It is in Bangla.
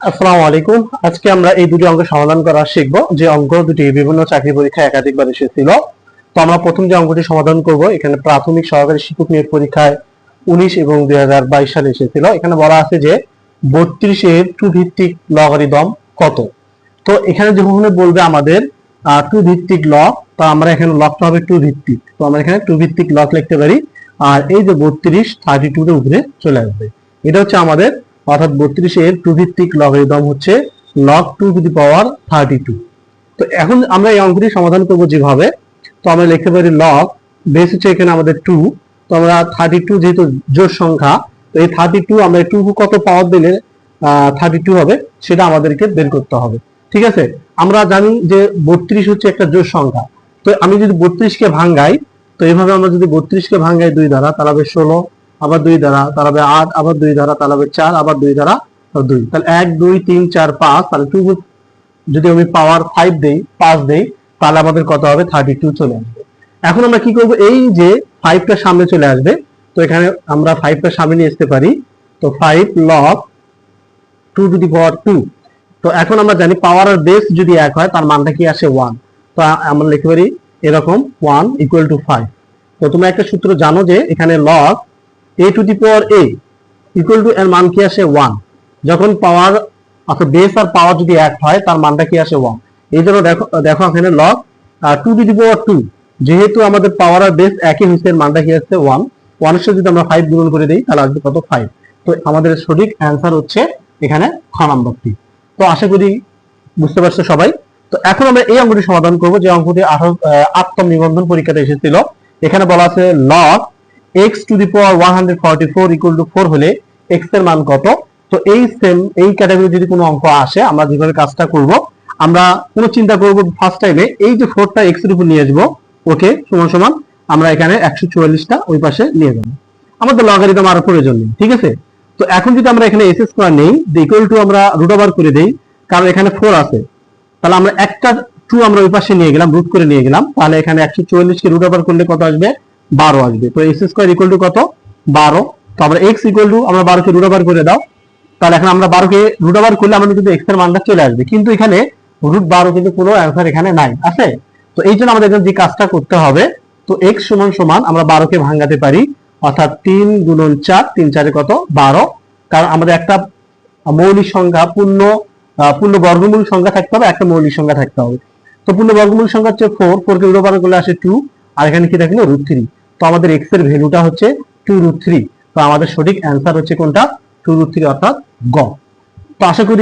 আসসালামু আলাইকুম। আজকে আমরা এই দুটি অঙ্ক সমাধান করা শিখব। যে অঙ্ক দুটি বিভিন্ন চাকরি পরীক্ষায় একাধিকবার এসেছিল। তো আমরা প্রথম যে অঙ্কটি সমাধান করব, এখানে প্রাথমিক সহকারী শিক্ষক নিয়োগ পরীক্ষায় উনিশ এবং দুই হাজার বাইশ সালে এসেছিল। এখানে বলা আছে যে বত্রিশের টু ভিত্তিক লগারিদম কত? তো এখানে যখন বলবে আমাদের টু ভিত্তিক ল, তো আমরা এখানে লকটা হবে টু ভিত্তিক তো আমরা এখানে টু ভিত্তিক লক লিখতে পারি। আর এই যে বত্রিশ থার্টি টু এর উপরে চলে আসবে। এটা হচ্ছে আমাদের অর্থাৎ বত্রিশের টু ভিত্তিক লগারিদম হচ্ছে log two two the power thirty two তো এখন আমরা এই অঙ্কটি সমাধান করব যেভাবে। তো আমরা লিখতে পারি লগ বেস হচ্ছে এখানে আমাদের টু তো আমরা থার্টি টু যেহেতু জোর সংখ্যা, তো এই থার্টি টু আমরা টু কত পাওয়ার দিলে থার্টি টু হবে, সেটা আমাদেরকে বের করতে হবে। ঠিক আছে? আমরা জানি যে বত্রিশ হচ্ছে একটা জোর সংখ্যা। তো আমি যদি বত্রিশকে ভাঙ্গাই, তো এইভাবে আমরা যদি বত্রিশকে ভাঙ্গাই দুই দ্বারা, তাহলে হবে ষোলো। আবার দুই দ্বারা তাহলে হবে আট, আবার দুই দ্বারা তাহলে হবে চার, আবার দুই তাহলে দুই। তাহলে এক, দুই, তিন, চার, পাঁচ, তাহলে টু যদি আমি পাওয়ার ফাইভ দেই, পাঁচ দেই, তাহলে আমাদের কত হবে? থার্টি টু চলে আসবে। এখন আমরা কি করব? এই যে ফাইভটা সামনে চলে আসবে, তো এখানে আমরা ফাইভটা সামনে নিয়ে আসতে পারি। তো five log two two the power two তো এখন আমরা জানি পাওয়ার আর বেস যদি এক হয়, তার মানটা কি আসে ওয়ান তো আমরা লিখতে পারি এরকম ওয়ান ইকুয়াল টু ফাইভ তো তোমরা একটা সূত্র জানো যে এখানে log a to the power a equal to এর মান কি আসে ওয়ান যখন পাওয়ার অর্থাৎ বেস আর পাওয়ার যদি এক হয়, তার মানটা কি আসে ওয়ান এই জন্য দেখো দেখো এখানে log two two the power two যেহেতু আমাদের পাওয়ার আর বেস একই হয়েছে মানটা কি আসছে ওয়ান ওয়ানের সাথে যদি আমরা ফাইভ গুণন করে দিই, তাহলে আসবে কত ফাইভ তো আমাদের সঠিক অ্যান্সার হচ্ছে এখানে খ নম্বরটি। তো আশা করি বুঝতে পারছ সবাই। তো এখন আমরা এই অঙ্কটি সমাধান করব, যে অঙ্কটি আঠারো আত্ম নিবন্ধন পরীক্ষাতে এসেছিল। এখানে বলা আছে log x to the power one hundred forty four equal to four হলে এক্সের মান কত? তো এই সেম এই ক্যাটাগরি যদি কোনো অঙ্ক আসে, আমরা যেভাবে কাজটা করব, আমরা কোনো চিন্তা করব ফার্স্ট টাইমে এই যে ফোরটা এক্সের উপর নিয়ে আসব ওকে সমান সমান, আমরা এখানে একশো চুয়াল্লিশটা ওই পাশে নিয়ে যাব। আমাদের লগারিদম আরও প্রয়োজন নেই, ঠিক আছে? তো এখন যদি আমরা এখানে এস স্কোয়ার নেই ইকুয়াল টু আমরা রুট ওভার করে দেই, কারণ এখানে ফোর আছে, তাহলে আমরা একটা টু আমরা ওই পাশে নিয়ে গেলাম রুট করে নিয়ে গেলাম, তাহলে এখানে একশো চুয়াল্লিশকে রুট ওভার করলে কত আসবে? বারো আসবে। তো এস স্কোয়ার ইকুয়াল টু কত? বারো। তো আমরা এক্স ইকুয়াল টু আমরা বারোকে রুট ওভার করে দাও। তাহলে এখন আমরা বারোকে রুট ওভার করলে আমাদের কিন্তু এক্সের মানটা চলে আসবে। কিন্তু এখানে রুট বারো কিন্তু কোনো অ্যান্সার এখানে নাই। আছে? তো এই জন্য আমাদের যে কাজটা করতে হবে, তো এক্স সমান সমান আমরা বারোকে ভাঙাতে পারি, অর্থাৎ তিন গুণন চার, তিন চারে কত? বারো। কারণ আমাদের একটা মৌলিক সংখ্যা, পূর্ণ পূর্ণ বর্গমূল সংখ্যা থাকতে হবে, একটা মৌলিক সংখ্যা থাকতে হবে। তো পূর্ণ বর্গমূল সংখ্যা হচ্ছে ফোর ফোর কে রুট ওভার করলে আসে টু আর এখানে কি থাকল রুট থ্রি তো আমাদের এক্সের ভ্যালুটা হচ্ছে টু রুট থ্রি তো আমাদের সঠিক অ্যান্সার হচ্ছে কোনটা? টু রুট থ্রি অর্থাৎ গ। তো আশা করি